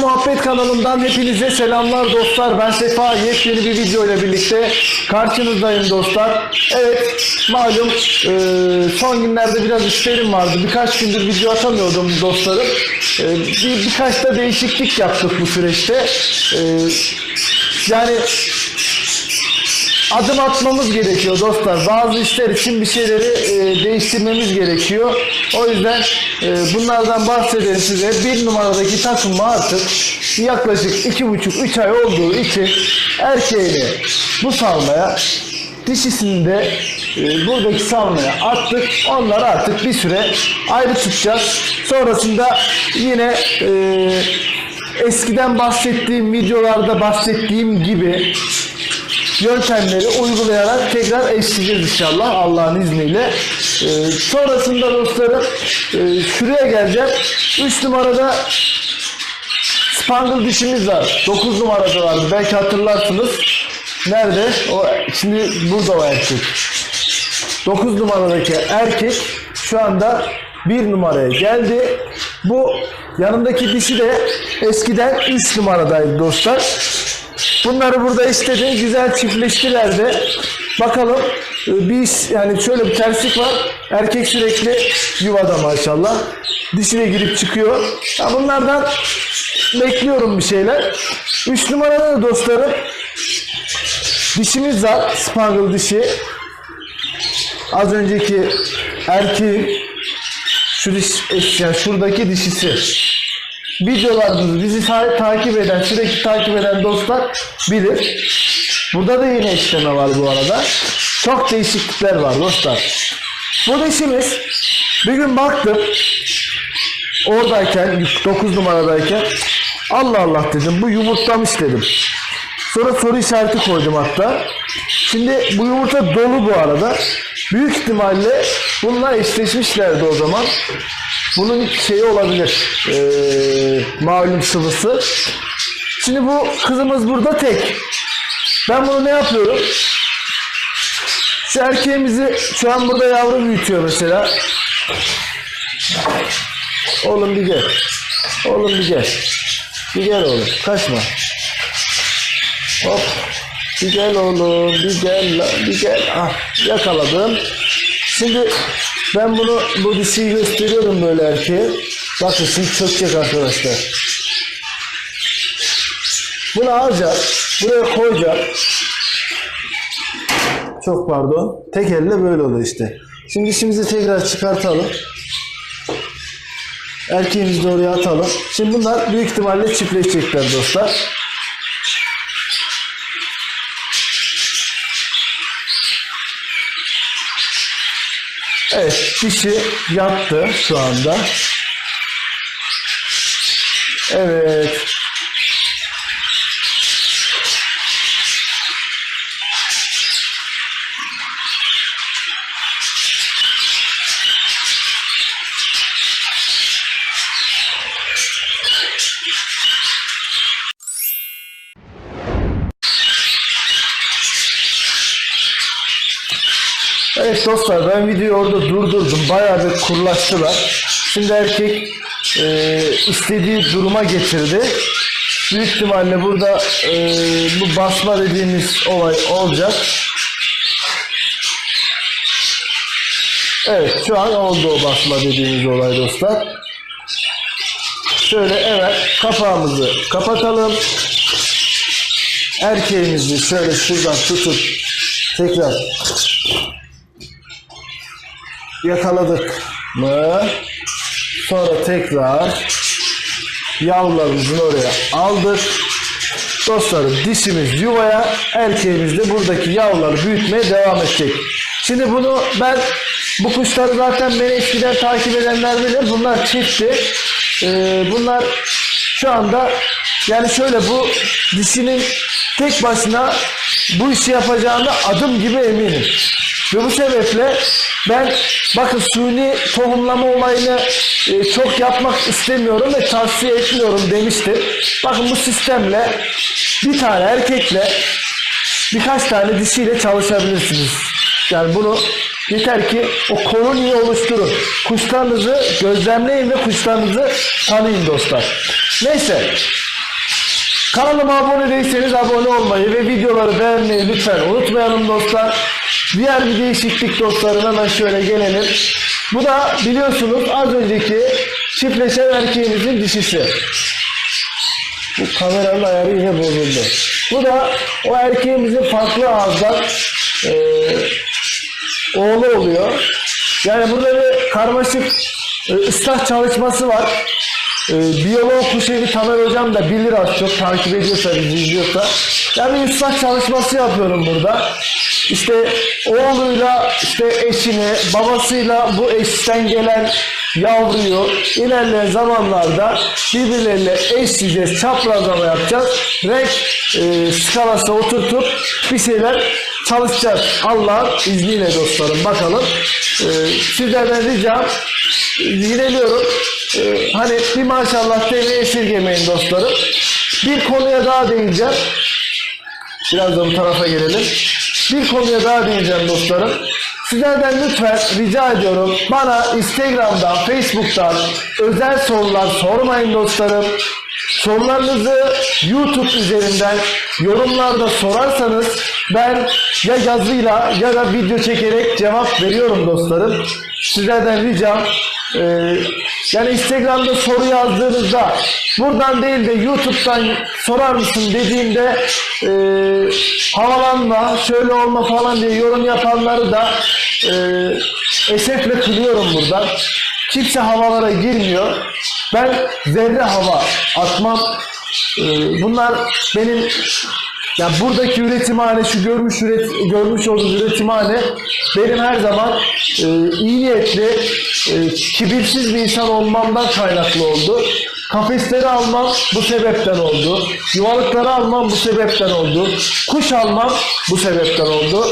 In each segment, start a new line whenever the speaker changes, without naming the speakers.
Muhabbet kanalından hepinize selamlar dostlar. Ben Sefa yepyeni bir video ile birlikte karşınızdayım dostlar. Evet malum e, son günlerde biraz işlerim vardı. Birkaç gündür video atamıyordum dostlarım. E, bir, birkaç da değişiklik yaptık bu süreçte. E, yani adım atmamız gerekiyor dostlar. Bazı işler için bir şeyleri e, değiştirmemiz gerekiyor. O yüzden e, bunlardan bahsedelim size. Bir numaradaki takımı artık yaklaşık iki buçuk üç ay olduğu için erkeğini bu salmaya dişisini de e, buradaki salmaya attık. Onları artık bir süre ayrı tutacağız. Sonrasında yine e, eskiden bahsettiğim videolarda bahsettiğim gibi yöntemleri uygulayarak tekrar eşleyeceğiz inşallah Allah'ın izniyle. Ee, sonrasında dostlarım e, şuraya geleceğim. 3 numarada Spangle dişimiz var. 9 numarada vardı. Belki hatırlarsınız. Nerede? O şimdi burada o erkek. 9 numaradaki erkek şu anda 1 numaraya geldi. Bu yanındaki dişi de eskiden 3 numaradaydı dostlar. Bunları burada istedim. Güzel çiftleştiler de. Bakalım e, iş- yani şöyle bir terslik var. Erkek sürekli yuvada maşallah. Dişine girip çıkıyor. Ya bunlardan bekliyorum bir şeyler. 3 numarada da dostlarım dişimiz var. Spangle dişi. Az önceki erkeğin şu diş, yani şuradaki dişisi videolarımızı bizi ta- takip eden, sürekli takip eden dostlar bilir. Burada da yine işleme var bu arada. Çok değişiklikler var dostlar. Bu dişimiz bir gün baktım oradayken 9 numaradayken Allah Allah dedim bu yumurtlamış dedim. Sonra soru işareti koydum hatta. Şimdi bu yumurta dolu bu arada. Büyük ihtimalle bununla eşleşmişlerdi o zaman. Bunun şeyi olabilir. Ee, malum sıvısı. Şimdi bu kızımız burada tek. Ben bunu ne yapıyorum? Şu erkeğimizi şu an burada yavru büyütüyor mesela. Oğlum bir gel. Oğlum bir gel. Bir gel oğlum. Kaçma. Hop. Bir gel oğlum. Bir gel. Bir gel. Ah yakaladım. Şimdi ben bunu bu dişiyi gösteriyorum böyle erkeğe. Bakın şimdi çökecek arkadaşlar. Bunu alacak. Buraya koyacak. Çok pardon. Tek elle böyle oluyor işte. Şimdi dişimizi tekrar çıkartalım. Erkeğimizi de oraya atalım. Şimdi bunlar büyük ihtimalle çiftleşecekler dostlar. Evet, dişi yattı şu anda. Evet. Dostlar ben videoyu orada durdurdum. Bayağı bir kurlaştılar. Şimdi erkek e, istediği duruma getirdi. Büyük ihtimalle burada e, bu basma dediğimiz olay olacak. Evet şu an oldu o basma dediğimiz olay dostlar. Şöyle evet kapağımızı kapatalım. Erkeğimizi şöyle şuradan tutup tekrar yakaladık mı? Sonra tekrar yavrularımızın oraya aldık. Dostlarım dişimiz yuvaya, erkeğimiz de buradaki yavruları büyütmeye devam edecek. Şimdi bunu ben bu kuşları zaten beni eskiden takip edenler bilir. Bunlar çiftti. Ee, bunlar şu anda yani şöyle bu dişinin tek başına bu işi yapacağına adım gibi eminim. Ve bu sebeple ben bakın suni tohumlama olayını e, çok yapmak istemiyorum ve tavsiye etmiyorum demiştim. Bakın bu sistemle bir tane erkekle birkaç tane dişiyle çalışabilirsiniz. Yani bunu yeter ki o koloniyi oluşturun. Kuşlarınızı gözlemleyin ve kuşlarınızı tanıyın dostlar. Neyse Kanalıma abone değilseniz abone olmayı ve videoları beğenmeyi lütfen unutmayalım dostlar. Diğer bir değişiklik dostlarım hemen şöyle gelelim. Bu da biliyorsunuz az önceki çiftleşen erkeğimizin dişisi. Bu kameranın ayarı yine bozuldu. Bu da o erkeğimizin farklı ağızdan eee oğlu oluyor. Yani burada bir karmaşık e, ıslah çalışması var. E, biyolog Kuşevi Tamer Hocam da bilir az çok takip ediyorsa, bizi izliyorsa. Yani bir ıslah çalışması yapıyorum burada. İşte oğluyla, işte eşini, babasıyla bu eşten gelen yavruyu ilerleyen zamanlarda birbirleriyle eşleyeceğiz, çaprazlama yapacağız. Renk e, skalası oturtup bir şeyler çalışacağız. Allah'ın izniyle dostlarım. Bakalım. Ee, sizlerden ricam e, yineliyorum. Ee, hani bir maşallah demeyi esirgemeyin dostlarım. Bir konuya daha değineceğim. Biraz da bu tarafa gelelim. Bir konuya daha değineceğim dostlarım. Sizlerden lütfen rica ediyorum bana Instagram'dan, Facebook'tan özel sorular sormayın dostlarım. Sorularınızı YouTube üzerinden yorumlarda sorarsanız ben ya yazıyla ya da video çekerek cevap veriyorum dostlarım. Sizlerden ricam e, yani Instagram'da soru yazdığınızda buradan değil de YouTube'dan sorar mısın dediğimde e, havalanma, şöyle olma falan diye yorum yapanları da e, esefle kılıyorum buradan. Kimse havalara girmiyor. Ben zerre hava atmam. Ee, bunlar benim ya buradaki üretimhane şu görmüş üret, görmüş olduğunuz üretimhane benim her zaman e, iyi niyetli, e, kibirsiz bir insan olmamdan kaynaklı oldu. Kafesleri almam bu sebepten oldu. Yuvalıkları almam bu sebepten oldu. Kuş almam bu sebepten oldu.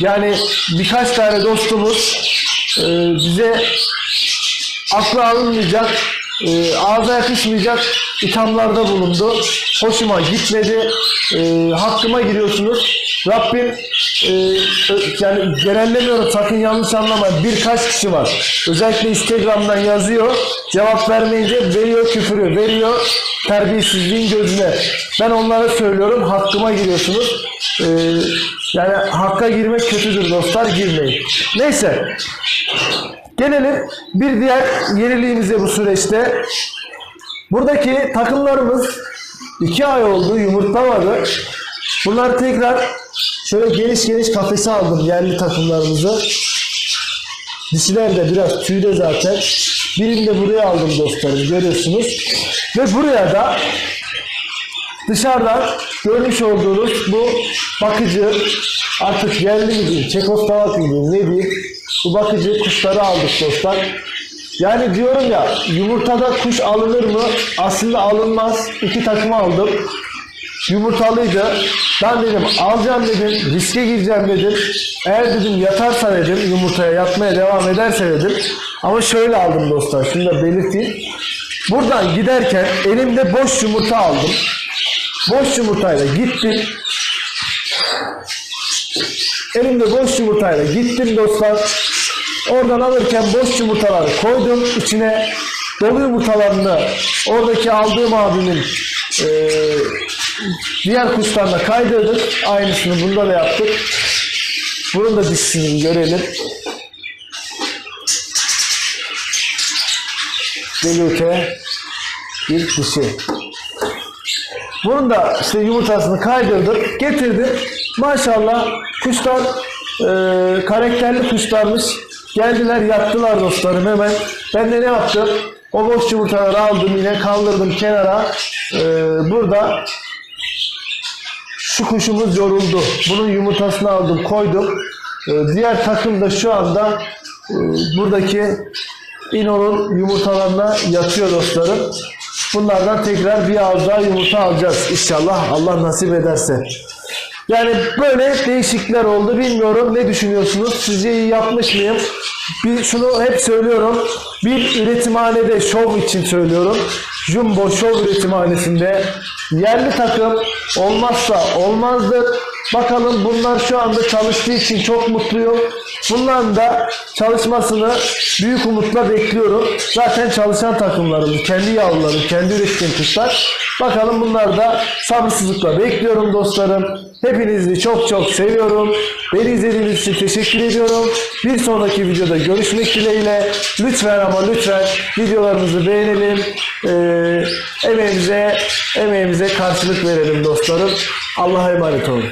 Yani birkaç tane dostumuz e, bize akla alınmayacak, e, ağza yakışmayacak ithamlarda bulundu. Hoşuma gitmedi. E, hakkıma giriyorsunuz. Rabbim e, yani genellemiyorum sakın yanlış anlamayın. Birkaç kişi var. Özellikle Instagram'dan yazıyor. Cevap vermeyince veriyor küfürü, veriyor terbiyesizliğin gözüne. Ben onlara söylüyorum hakkıma giriyorsunuz. E, yani hakka girmek kötüdür dostlar girmeyin. Neyse Gelelim bir diğer yeniliğimize bu süreçte. Buradaki takımlarımız iki ay oldu yumurtlamadı. Bunlar tekrar şöyle geniş geniş kafese aldım yerli takımlarımızı. Dişiler de biraz tüyde zaten. Birini de buraya aldım dostlarım görüyorsunuz. Ve buraya da dışarıdan görmüş olduğunuz bu bakıcı artık yerli mi diyeyim, Çekoslovak mı diyeyim, ne diyeyim bu bakıcı kuşları aldık dostlar. Yani diyorum ya yumurtada kuş alınır mı? Aslında alınmaz. İki takım aldım. Yumurtalıydı. Ben dedim alacağım dedim. Riske gireceğim dedim. Eğer dedim yatarsa dedim yumurtaya yatmaya devam ederse dedim. Ama şöyle aldım dostlar. Şunu da belirteyim. Buradan giderken elimde boş yumurta aldım. Boş yumurtayla gittim. Elimde boş yumurtayla gittim dostlar. Oradan alırken boş yumurtaları koydum içine. Dolu yumurtalarını oradaki aldığım abimin eee, diğer kuşlarına kaydırdık. Aynısını bunda da yaptık. Bunun da dişisini görelim. Delute bir dişi. Bunun da işte yumurtasını kaydırdık, getirdim. Maşallah kuşlar e, karakterli kuşlarmış. Geldiler yattılar dostlarım hemen. Ben de ne yaptım? O boş yumurtaları aldım yine kaldırdım kenara. E, burada şu kuşumuz yoruldu. Bunun yumurtasını aldım koydum. E, diğer takım da şu anda e, buradaki İno'nun yumurtalarına yatıyor dostlarım. Bunlardan tekrar bir ağız daha yumurta alacağız inşallah Allah nasip ederse. Yani böyle değişiklikler oldu. Bilmiyorum ne düşünüyorsunuz? Sizce iyi yapmış mıyım? Bir, şunu hep söylüyorum. Bir üretimhanede şov için söylüyorum. Jumbo Şov üretimhanesinde yerli takım olmazsa olmazdır. Bakalım bunlar şu anda çalıştığı için çok mutluyum. Bunların da çalışmasını büyük umutla bekliyorum. Zaten çalışan takımlarımız, kendi yavrularım, kendi ürettiğim kuşlar. Bakalım bunlar da sabırsızlıkla bekliyorum dostlarım. Hepinizi çok çok seviyorum. Beni izlediğiniz için teşekkür ediyorum. Bir sonraki videoda görüşmek dileğiyle. Lütfen ama lütfen videolarımızı beğenelim. Ee, emeğimize, emeğimize karşılık verelim dostlarım. Allah'a emanet olun.